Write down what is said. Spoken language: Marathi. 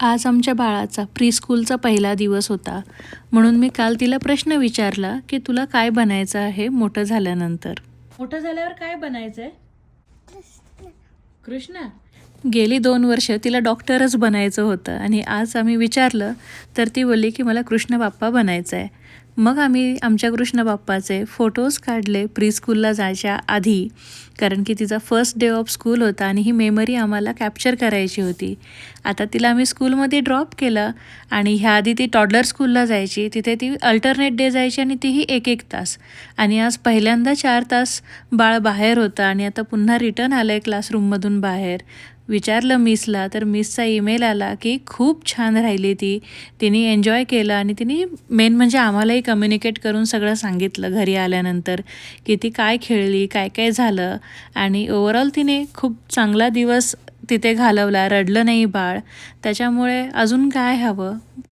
आज आमच्या बाळाचा प्रीस्कूलचा पहिला दिवस होता. म्हणून मी काल तिला प्रश्न विचारला की तुला काय बनायचं आहे मोठं झाल्यानंतर? मोठं झाल्यावर काय बनायचं आहे कृष्णा. गेली दोन वर्ष तिला डॉक्टरच बनायचं होतं आणि आज आम्ही विचारलं तर ती बोलली की मला कृष्ण बाप्पा बनायचं आहे मग आम्ही आमच्या कृष्ण बाप्पाचे फोटोज काढले प्रीस्कूलला जायच्या आधी. कारण की तिचा फर्स्ट डे ऑफ स्कूल होता आणि ही मेमरी आम्हाला कॅप्चर करायची होती. आता तिला आम्ही स्कूलमध्ये ड्रॉप केलं आणि ह्या आधी ती टॉडलर स्कूलला जायची. तिथे ती अल्टरनेट डे जायची आणि तीही एक एक तास. आणि आज पहिल्यांदा चार तास बाळ बाहेर होतं आणि आता पुन्हा रिटर्न आलं आहे क्लासरूममधून बाहेर. विचारलं मिसला तर मिसचा ईमेल आला की खूप छान राहिली ती. तिने एन्जॉय केलं आणि तिने मेन म्हणजे आम्हालाही कम्युनिकेट करून सगळं सांगितलं घरी आल्यानंतर की ती काय खेळली काय काय झालं. आणि ओवरऑल तिने खूप चांगला दिवस तिथे घालवला रडलं नाही बाळ. त्याच्यामुळे अजून काय हवं?